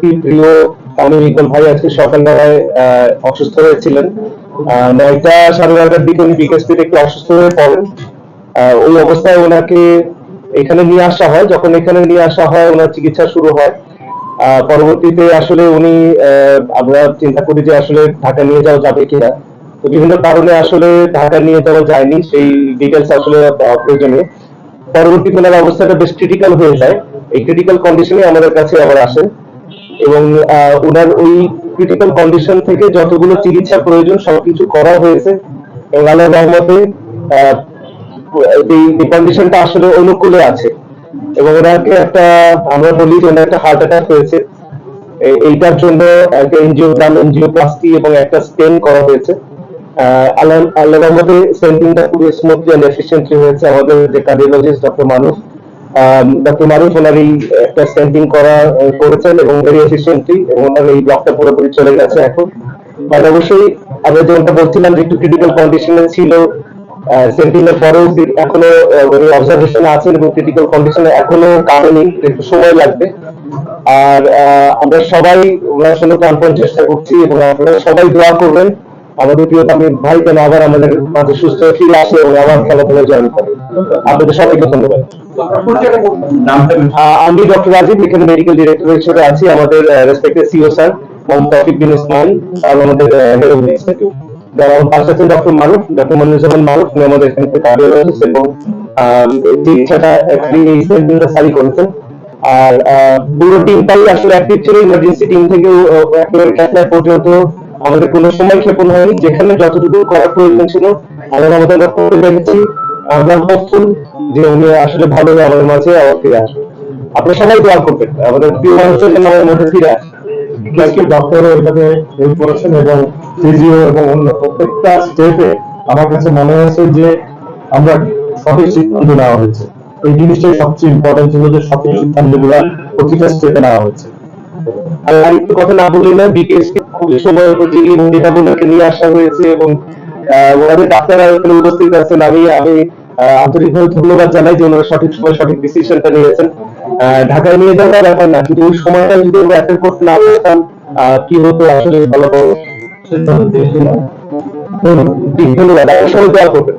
প্রিয় তামিম ইকবাল ভাই আজকে সকালবেলায় অসুস্থ হয়েছিলেন। নয়টা সাড়ে নয়টার দিকে উনি একটু অসুস্থ হয়ে পড়েন। ওই অবস্থায় ওনাকে এখানে নিয়ে আসা হয়। যখন এখানে নিয়ে আসা হয়, ওনার চিকিৎসা শুরু হয়। পরবর্তীতে আসলে উনি আমরা চিন্তা করি যে আসলে ঢাকা নিয়ে যাওয়া যাবে কিনা। তো বিভিন্ন কারণে আসলে ঢাকা নিয়ে যাওয়া যায়নি। সেই ডিটেলস আসলে প্রয়োজনীয়। পরবর্তীতে ওনার অবস্থাটা বেশ ক্রিটিক্যাল হয়ে যায়। এই ক্রিটিক্যাল কন্ডিশনে আমাদের কাছে আবার আসেন এবং ওনার ওই ক্রিটিক্যাল কন্ডিশন থেকে যতগুলো চিকিৎসা প্রয়োজন সবকিছু করা হয়েছে। এবং রহমতে এই কন্ডিশনটা আসলে অনুকূলে আছে। এবং ওনাকে একটা, আমরা বলি যে ওনার একটা হার্ট অ্যাটাক হয়েছে। এইটার জন্য একটা এনজিওগ্রাম এনজিওপ্লাস্টি এবং একটা স্টেন করা হয়েছে। আল্লাহ আল্লাহ রহমতে সেন্টিংটা খুবই স্মুথলি এন্ড এফিসিয়েন্টলি হয়েছে। আমাদের যে কার্ডিওলজিস্ট ডক্টর মানুষ ডক্টর ওনার এই একটা স্টেন্টিং করা করেছেন এবং ভেরি এফিসিয়েন্টলি ওনার এই ব্লকটা পুরোপুরি চলে গেছে এখন। অবশ্যই আমরা যেমনটা বলছিলাম যে একটু ক্রিটিক্যাল কন্ডিশনে ছিল পরেও এখনও অবজারভেশন আছেন এবং ক্রিটিক্যাল কন্ডিশনে এখনও একটু সময় লাগবে। আর আমরা সবাই ওনার সঙ্গে প্রাণপণ চেষ্টা করছি এবং আপনারা সবাই দোয়া করবেন আমাদের প্রিয় ভাই, যেন আবার আমাদের মাঝে সুস্থ ফিরে আসে এবং আবার জয়েন করে। আপনাদের সবাইকে ধন্যবাদ। আমি ডক্টর রাজীব, এখানে মেডিকেল ডিরেক্টর হিসেবে আছি, আমাদের রেসপেক্টেড সিও স্যার, মোহাম্মদ তৌফিক বিন ইসমাইল আর আমাদের হেড অফ পাশে আছেন, ডক্টর মারুফ ডক্টর মারুফ, উনি আমাদের কার্ডিওলজিস্ট এবং চিকিৎসাটা সারি করেছেন। আর পুরো টিমটাই আসলে অ্যাক্টিভ ছিল ইমার্জেন্সি টিম থেকে একেবারে পর্যন্ত আমাদের কোনো সময় ক্ষেপণ হয়নি। যেখানে যতটুকু করার প্রয়োজন ছিল, আমরা আমাদের করতে পেরেছি আমরা হোপফুল যে উনি আসলে ভালো আমাদের মাঝে আবার ফিরে আসবে আপনারা সবাই দোয়া করবেন। আমাদের প্রিয় মানুষের জন্য আমাদের মধ্যে ফিরে আসবে আজকে ডক্টর এটাকে হেল্প করেছেন এবং ফিজিও এবং অন্য প্রত্যেকটা স্টেপে আমার কাছে মনে হয়েছে যে আমরা সঠিক সিদ্ধান্ত নেওয়া হয়েছে। এই জিনিসটাই সবচেয়ে ইম্পর্টেন্ট ছিল যে সঠিক সিদ্ধান্তগুলো প্রতিটা স্টেপে নেওয়া হয়েছে। আর আরেকটু কথা না বলি না বিকেএসকে খুব সময় উপযোগী মহিলাগুলোকে নিয়ে আসা হয়েছে এবং ওনাদের ডাক্তাররা এখানে উপস্থিত আছেন। আমি আমি আন্তরিকভাবে ধন্যবাদ জানাই যে ওনারা সঠিক সময় সঠিক ডিসিশনটা নিয়েছেন। ঢাকায় নিয়ে যাওয়ার ব্যাপার না, কিন্তু ওই সময়টা যদি আমরা অ্যাটেন্ড করতে না পারতাম কি হতো আসলে ভালো ধন্যবাদ। আপনার সবাই দোয়া করবেন